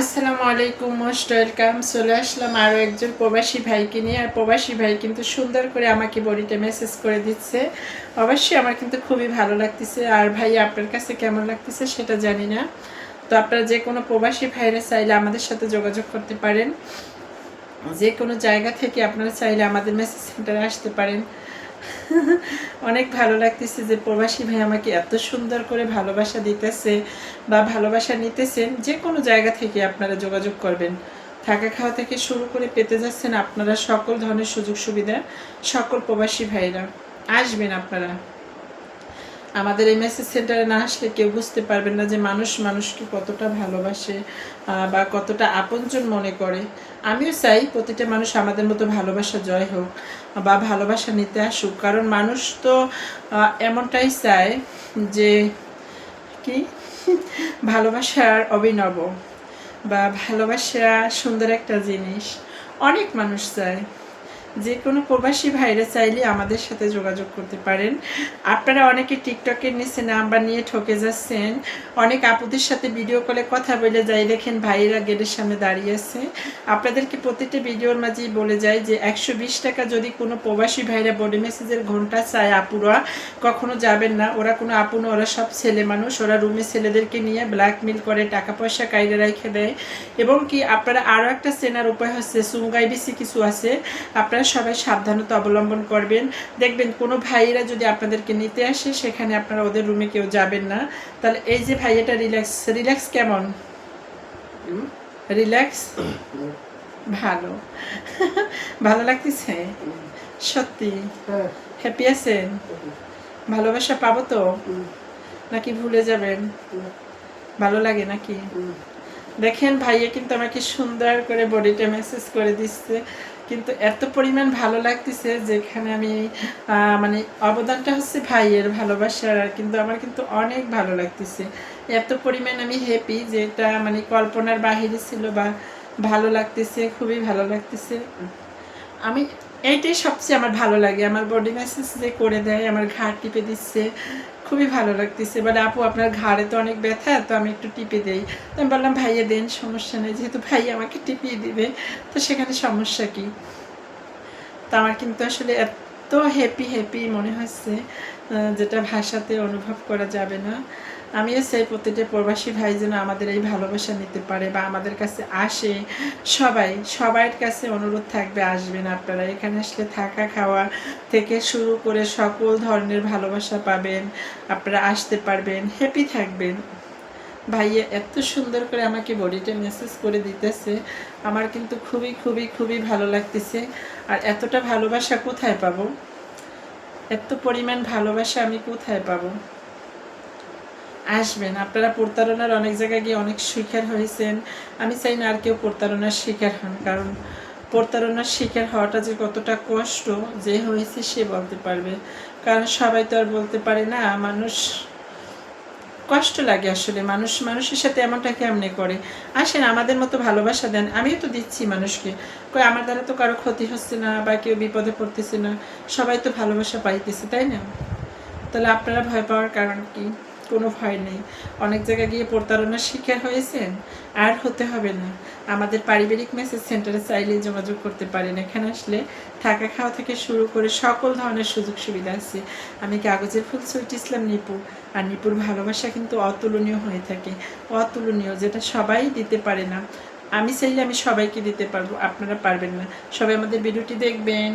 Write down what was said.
আসসালামু আলাইকুম, most welcome. চলে আসলাম আরও একজন প্রবাসী ভাইকে নিয়ে। আর প্রবাসী ভাই কিন্তু সুন্দর করে আমাকে বডিতে মেসেজ করে দিচ্ছে। অবশ্যই আমার কিন্তু খুবই ভালো লাগতেছে। আর ভাই, আপনার কাছে কেমন লাগতেছে সেটা জানি না। তো আপনারা যে কোনো প্রবাসী ভাইরা চাইলে আমাদের সাথে যোগাযোগ করতে পারেন। যে কোনো জায়গা থেকে আপনারা চাইলে আমাদের মেসেজ সেন্টারে আসতে পারেন। অনেক ভালো লাগতেছে যে প্রবাসী ভাই আমাকে এত সুন্দর করে ভালোবাসা দিতেছে বা ভালোবাসা নিতেছেন, যে কোনো জায়গা থেকে আপনারা যোগাযোগ করবেন। থাকা খাওয়া থেকে শুরু করে পেতে যাচ্ছেন আপনারা সকল ধরনের সুযোগ সুবিধা সকল প্রবাসী ভাইরা। আসবেন আপনারা। আমাদের এই মেসেজ সেন্টারে না আসলে কেউ বুঝতে পারবেন না যে মানুষ মানুষকে কতটা ভালোবাসে বা কতটা আপনজন মনে করে। আমিও চাই প্রতিটা মানুষ আমাদের মতো ভালোবাসা জয় হোক, বা ভালোবাসা নিতে আসুক। কারণ মানুষ তো এমনটাই চায় যে কি? ভালোবাসার অভিনব, বা ভালোবাসা সুন্দর একটা জিনিস। অনেক মানুষ চায়। যে কোনো প্রবাসী ভাইরা চাইলে আমাদের সাথে যোগাযোগ করতে পারেন। আপনারা অনেকে টিকটকের নিচে নাম্বার নিয়ে ঠকে যাচ্ছেন। অনেক আপুদের সাথে ভিডিও কলে কথা বলে যাই দেখেন ভাইরা গেটের সামনে দাঁড়িয়ে আছে। আপনাদেরকে প্রতিটা ভিডিওর মাঝেই বলে যায় যে একশো বিশ টাকা যদি কোনো প্রবাসী ভাইরা বডি মেসেজের ঘণ্টা চায় আপুরা, কখনো যাবেন না। ওরা কোনো আপু ওরা সব ছেলে মানুষ। ওরা রুমে ছেলেদেরকে নিয়ে ব্ল্যাকমেল করে টাকা পয়সা কাইরে রেখে দেয়। এবং কি আপনারা আরও একটা চেনার উপায় হচ্ছে সুঙ্গাই বেশি কিছু আছে। আপনারা সবাই সাবধানতা অবলম্বন করবেন। দেখবেন কোনো ভাইয়েরা যদি আপনাদেরকে নিতে আসে সেখানে আপনারা ওদের রুমে কেউ যাবেন না। তাহলে এই যে ভাইয়াটা রিল্যাক্স রিল্যাক্স কেমন? রিল্যাক্স ভালো। ভালো লাগতেছে? সত্যি? হ্যাঁ। হ্যাপি আছেন? ভালোবাসা পাবো তো? নাকি ভুলে যাবেন? ভালো লাগে নাকি? দেখেন ভাইয়া কিন্তু আমাকে সুন্দর করে বডিটা মেসেজ করে দিচ্ছে। কিন্তু এত পরিমাণ ভালো লাগতেছে যেখানে আমি মানে অবদানটা হচ্ছে ভাইয়ের ভালোবাসার আর কিন্তু আমার কিন্তু অনেক ভালো লাগতেছে। এত পরিমাণ আমি হ্যাপি যে এটা মানে কল্পনার বাহিরে ছিল বা ভালো লাগতেছে, খুবই ভালো লাগতেছে। আমি এইটাই সবচেয়ে আমার ভালো লাগে। আমার বডি ম্যাসেজ যে করে দেয়, আমার ঘাড় টিপে দিচ্ছে খুবই ভালো লাগতেছে। বলে আপু, আপনার ঘাড়ে তো অনেক ব্যথা, তো আমি একটু টিপে দেই। তো আমি বললাম, ভাইয়া, দেন, সমস্যা নেই। যেহেতু ভাই আমাকে টিপিয়ে দিবে, তো সেখানে সমস্যা কি? তা আমার কিন্তু আসলে এত হ্যাপি হ্যাপি মনে হচ্ছে যেটা ভাষাতে অনুভব করা যাবে না। আমিও সেই প্রতিটা প্রবাসী ভাই যেন আমাদের এই ভালোবাসা নিতে পারে বা আমাদের কাছে আসে। সবাই, সবার কাছে অনুরোধ থাকবে, আসবেন আপনারা। এখানে আসলে থাকা, খাওয়া থেকে শুরু করে সকল ধরনের ভালোবাসা পাবেন, আপনারা আসতে পারবেন হ্যাপি থাকবেন। ভাইয়া এত সুন্দর করে আমাকে বডিটা মেসেজ করে দিতেছে। আমার কিন্তু খুবই খুবই খুবই ভালো লাগতেছে। আর এতটা ভালোবাসা কোথায় পাবো? এত পরিমাণ ভালোবাসা আমি কোথায় পাবো? আসবেন। আপনারা প্রতারণার অনেক জায়গায় গিয়ে অনেক শিকার হয়েছেন। আমি চাই না আর কেউ প্রতারণার শিকার হন, কারণ প্রতারণার শিকার হওয়াটা যে কতটা কষ্ট, যে হয়েছে সে বলতে পারবে। কারণ সবাই তো আর বলতে পারে না, মানুষ কষ্ট লাগে আসলে। মানুষ, মানুষের সাথে এমনটা কেমনে করে? আসেন, আমাদের মতো ভালোবাসা দেন। আমিও তো দিচ্ছি মানুষকে। কই, আমার দ্বারা তো কারও ক্ষতি হচ্ছে না বা কেউ বিপদে পড়তেছে না। সবাই তো ভালোবাসা পাইতেছে, তাই না? তাহলে আপনারা ভয় পাওয়ার কারণ কি? কোনো ভয় নেই। অনেক জায়গায় গিয়ে প্রতারণার শিকার হয়েছেন, আর হতে হবে না। আমাদের পারিবারিক মেসেজ সেন্টারে চাইলে যোগাযোগ করতে পারেন। এখানে আসলে থাকা খাওয়া থেকে শুরু করে সকল ধরনের সুযোগ সুবিধা আছে। আমি কাগজের ফুল সুইট ইসলাম নিপু, আর নিপুর ভালোবাসা কিন্তু অতুলনীয় হয়ে থাকে। অতুলনীয়, যেটা সবাই দিতে পারে না। আমি চাইলে আমি সবাইকে দিতে পারব, আপনারা পারবেন না। সবাই আমাদের ভিডিওটি দেখবেন।